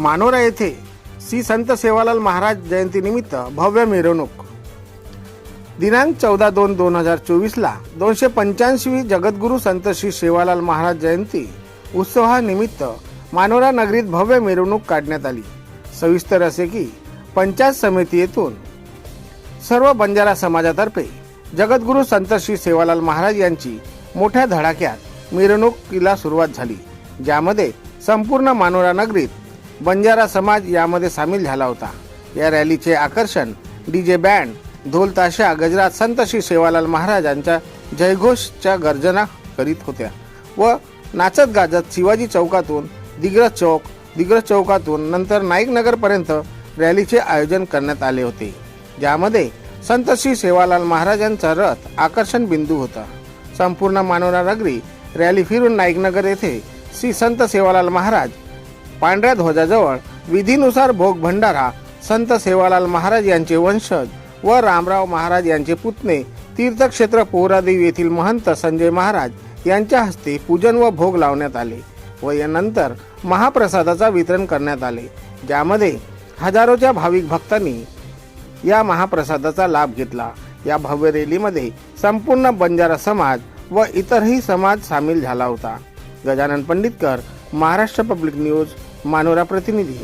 मानोरा येथे श्री संत सेवालाल महाराज जयंतीनिमित्त भव्य मिरवणूक. दिनांक चौदा दोन दोन हजार चोवीसला दोनशे पंच्याऐंशी जगद्गुरू संत श्री सेवालाल महाराज जयंती उत्सवानिमित्त मानोरा नगरीत भव्य मिरवणूक काढण्यात आली. सविस्तर असे की पंचायत समिती येथून सर्व बंजारा समाजातर्फे जगद्गुरू संत श्री सेवालाल महाराज यांची मोठ्या धडाक्यात मिरवणुकीला सुरुवात झाली ज्यामध्ये संपूर्ण मानोरा नगरीत बंजारा समाज यामध्ये सामील झाला होता. या रॅलीचे आकर्षण डीजे बँड ढोल ताशा गजरात संत श्री सेवालाल महाराजांच्या जयघोषच्या गर्जना करीत होत्या व नाचत गाजत शिवाजी चौकातून दिग्रज चौक दिग्रज चौकातून नंतर नाईक नगरपर्यंत रॅलीचे आयोजन करण्यात आले होते. ज्यामध्ये संत श्री सेवालाल महाराजांचा रथ आकर्षण बिंदू होता. संपूर्ण मानोरा नगरी रॅली फिरून नाईकनगर येथे श्री संत सेवालाल महाराज पांढऱ्या ध्वजाजवळ विधीनुसार भोग भंडारा संत सेवालाल महाराज यांचे वंशज व रामराव महाराज यांचे पुतणे तीर्थक्षेत्र पोहरादेवी येथील महंत संजय महाराज यांच्या हस्ते पूजन व भोग लावण्यात आले व यानंतर महाप्रसादाचा वितरण करण्यात आले ज्यामध्ये हजारोच्या भाविक भक्तांनी या महाप्रसादाचा लाभ घेतला. या भव्य रॅलीमध्ये संपूर्ण बंजारा समाज व इतरही समाज सामील झाला होता. गजानन पंडितकर महाराष्ट्र पब्लिक न्यूज मानोरा प्रतिनिधी.